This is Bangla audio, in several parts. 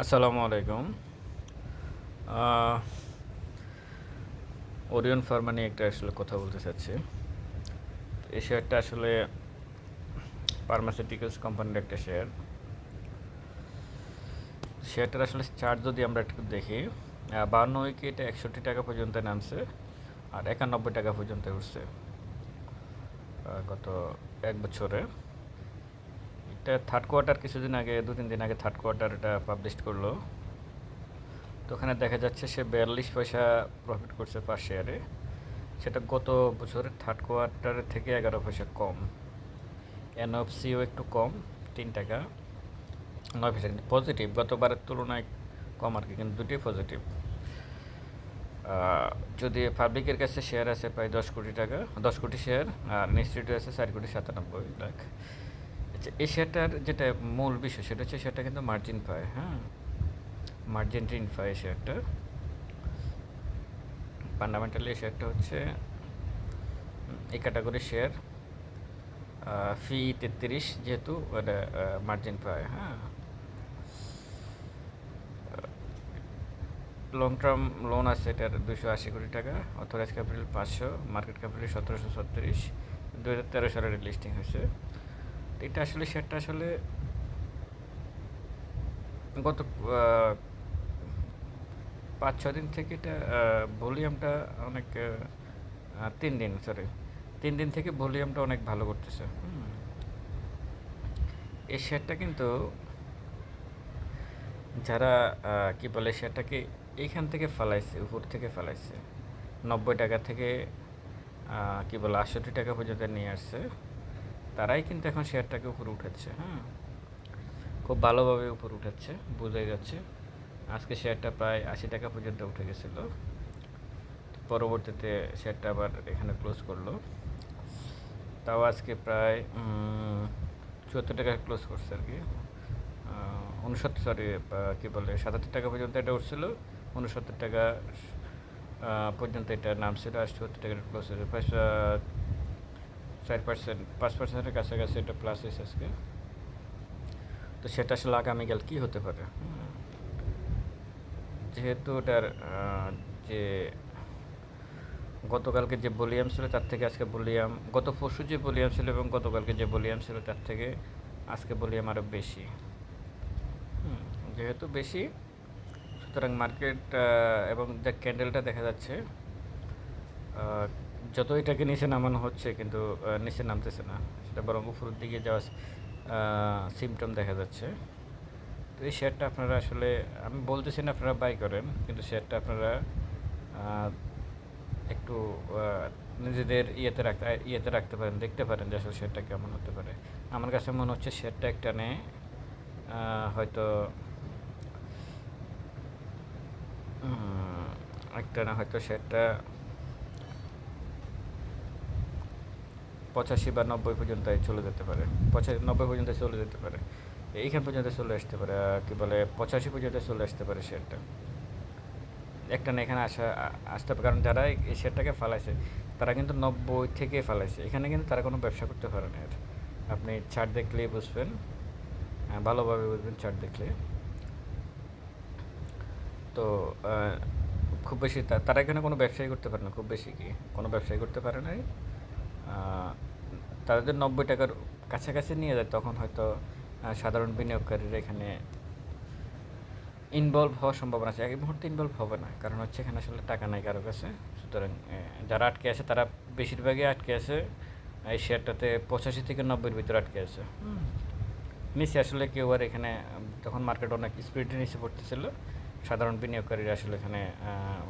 আসসালামু আলাইকুম। ওরিয়ন ফার্মা নিয়ে একটা আসলে কথা বলতে চাচ্ছি। এই শেয়ারটা আসলে ফার্মাসিউটিক্যালস কোম্পানির একটা শেয়ার। শেয়ারটার আসলে চার্ট যদি আমরা একটু দেখি আহ, বাহান্ন উইকে এটা একষট্টি টাকা পর্যন্ত নামছে আর একানব্বই টাকা পর্যন্ত উঠছে গত এক বছরে। এটা থার্ড কোয়ার্টার কিছুদিন আগে দু তিন দিন আগে থার্ড কোয়ার্টার এটা পাবলিশ করল। তো ওখানে দেখা যাচ্ছে সে বিয়াল্লিশ পয়সা প্রফিট করছে পার শেয়ারে সেটা গত বছরের থার্ড কোয়ার্টারের থেকে এগারো পয়সা কম। এনএফসিও একটু কম, তিন টাকা। নয় পয়সা কিন্তু পজিটিভ গতবারের তুলনায় কম আর কি, কিন্তু দুটি পজিটিভ যদি পাবলিকের কাছে শেয়ার আছে, প্রায় দশ কোটি টাকা, দশ কোটি শেয়ার আর ইনস্টিটিউট আছে চার কোটি সাতানব্বই লাখ। এই শেয়ারটার যেটা মূল বিষয় সেটা হচ্ছে সেটা কিন্তু মার্জিন পায় হ্যাঁ? মার্জিন ঋণ পায় শেয়ারটা ফান্ডামেন্টালি এই শেয়ারটা হচ্ছে এই ক্যাটাগরি শেয়ার ফি তেত্রিশ যেহেতু ওটা মার্জিন পায় হ্যাঁ? লং টার্ম লোন আছে এটার দুশো আশি কোটি টাকা অথরাইজ ক্যাপিটাল পাঁচশো মার্কেট ক্যাপিটাল সতেরোশো ছত্রিশ দু হাজার তেরো সালের লিস্টিং হয়েছে। এটা আসলে শেয়ারটা আসলে গত পাঁচ ছ দিন থেকে এটা ভলিউমটা অনেক তিন দিন সরি তিন দিন থেকে ভলিউমটা অনেক ভালো করতেছে। এই শেয়ারটা কিন্তু যারা কি বলে, শেয়ারটাকে এইখান থেকে ফালাইছে, উপর থেকে ফালাইছে, নব্বই টাকা থেকে কি বলে, আটষট্টি টাকা পর্যন্ত নিয়ে আসছে তারাই কিন্তু এখন শেয়ারটাকে উপরে উঠাচ্ছে হ্যাঁ খুব ভালোভাবে উপরে উঠাচ্ছে বোঝাই যাচ্ছে। আজকে শেয়ারটা প্রায় আশি টাকা পর্যন্ত উঠে গেছিল। পরবর্তীতে শেয়ারটা আবার এখানে ক্লোজ করল। তাও আজকে প্রায় চুয়াত্তর টাকা ক্লোজ করছে আর কি। উনসত্তর সরি কী বলে, সাতাত্তর টাকা পর্যন্ত এটা উঠছিল। উনসত্তর টাকা পর্যন্ত এটা নামছিল আর চুয়াত্তর টাকা ক্লোজ হয়েছে। প্রায় চার পার্সেন্ট পাঁচ পার্সেন্টের কাছাকাছি এটা প্লাস হয়েছে আজকে। তো সেটা আসলে আগামীকাল কী হতে পারে? যেহেতু ওটার যে গতকালকে যে ভলিউম ছিল, তার থেকে আজকে বলিয়াম গত পরশু যে ভলিউম ছিল এবং গতকালকে যে ভলিউম ছিল, তার থেকে আজকে ভলিউম আরও বেশি। যেহেতু বেশি, সুতরাং মার্কেট এবং যে ক্যান্ডেলটা দেখা যাচ্ছে যত এটাকে নিচে নামানো হচ্ছে কিন্তু নিচে নামতেছে না। সেটা বরং উপরের দিকে যাওয়া সিমটম দেখা যাচ্ছে। তো এই শেয়ারটা আপনারা আসলে আমি বলতেছি না আপনারা বাই করেন কিন্তু শেয়ারটা আপনারা একটু নিজেদের ইয়েতে রাখতে ইয়েতে রাখতে পারেন দেখতে পারেন যে আসলে শেয়ারটা কেমন হতে পারে। আমার কাছে মনে হচ্ছে শেয়ারটা একটানে আহ, হয়তো একটা না হয়তো শেয়ারটা পঁচাশি বা নব্বই পর্যন্ত চলে যেতে পারে। পঁচাশি নব্বই পর্যন্ত চলে যেতে পারে। এইখান পর্যন্ত চলে আসতে পারে কি বলে, পঁচাশি পর্যন্ত চলে আসতে পারে শেয়ারটা। একটা না এখানে আসা আসতে পারে। কারণ যারা এই শেয়ারটাকে ফালাইছে, তারা কিন্তু নব্বই থেকে ফালাইছে। এখানে কিন্তু তারা কোনো ব্যবসা করতে পারে না এর। আপনি চার্ট দেখলেই বুঝবেন ভালোভাবে বুঝবেন চার্ট দেখলে। তো খুব বেশি তারা এখানে কোনো ব্যবসায়ী করতে পারে না, খুব বেশি কি? কোনো ব্যবসায়ী করতে পারে নাই? আহ, তাদের নব্বই টাকার কাছাকাছি নিয়ে যায় তখন হয়তো সাধারণ বিনিয়োগকারীরা এখানে ইনভলভ হওয়ার সম্ভাবনা আছে। এই মুহূর্তে ইনভলভ হবে না কারণ হচ্ছে এখানে আসলে টাকা নাই কারও কাছে। সুতরাং যারা আটকে আছে তারা বেশিরভাগই আটকে আছে। এই শেয়ারটাতে পঁচাশি থেকে নব্বইয়ের ভিতরে আটকে আছে। নিচে আসলে কেউ আর এখানে তখন মার্কেট অনেক স্পিডে নিচে পড়তেছিল। সাধারণ বিনিয়োগকারীরা আসলে এখানে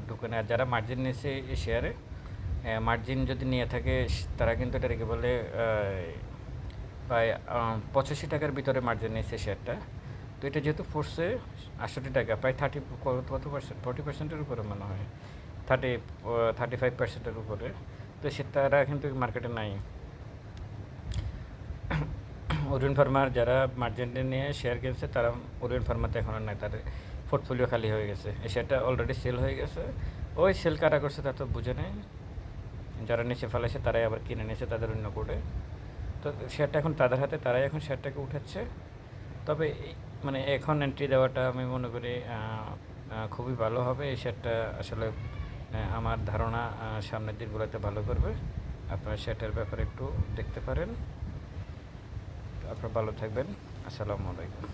ঢুকে না আর যারা মার্জিন নিয়েছে এই শেয়ারে মার্জিন যদি নিয়ে থাকে তারা কিন্তু এটা এটাকে বলে প্রায় পঁচাশি টাকার ভিতরে মার্জিন নিয়েছে শেয়ারটা তো এটা যেহেতু পড়ছে আটষট্টি টাকা, প্রায় থার্টি কত পার্সেন্ট ফর্টি পার্সেন্টের উপরে মনে হয়। থার্টি থার্টি ফাইভ পার্সেন্টের উপরে। তো সে তারা কিন্তু মার্কেটে নাই। ওরিয়ন ফার্মার যারা মার্জেন্টে নিয়ে শেয়ার কিনছে, তারা ওরিয়ন ফার্মাতে এখন নাই। তাদের পোর্টফোলিও খালি হয়ে গেছে। এই শেয়ারটা অলরেডি সেল হয়ে গেছে। ওই সেল কারা করছে তা তো বুঝে নেই। যারা নিচে ফেলেছে তারাই আবার কিনে নিয়েছে তাদের অন্য কোডে তো শেয়ারটা এখন তাদের হাতে, তারাই এখন শেয়ারটাকে উঠাচ্ছে। তবে মানে এখন এন্ট্রি দেওয়াটা আমি মনে করি খুবই ভালো হবে। এই শেয়ারটা আসলে আমার ধারণা সামনের দিনগুলোতে ভালো করবে। আপনারা শেয়ারটার ব্যাপারে একটু দেখতে পারেন। আপনারা ভালো থাকবেন। আসসালামু আলাইকুম।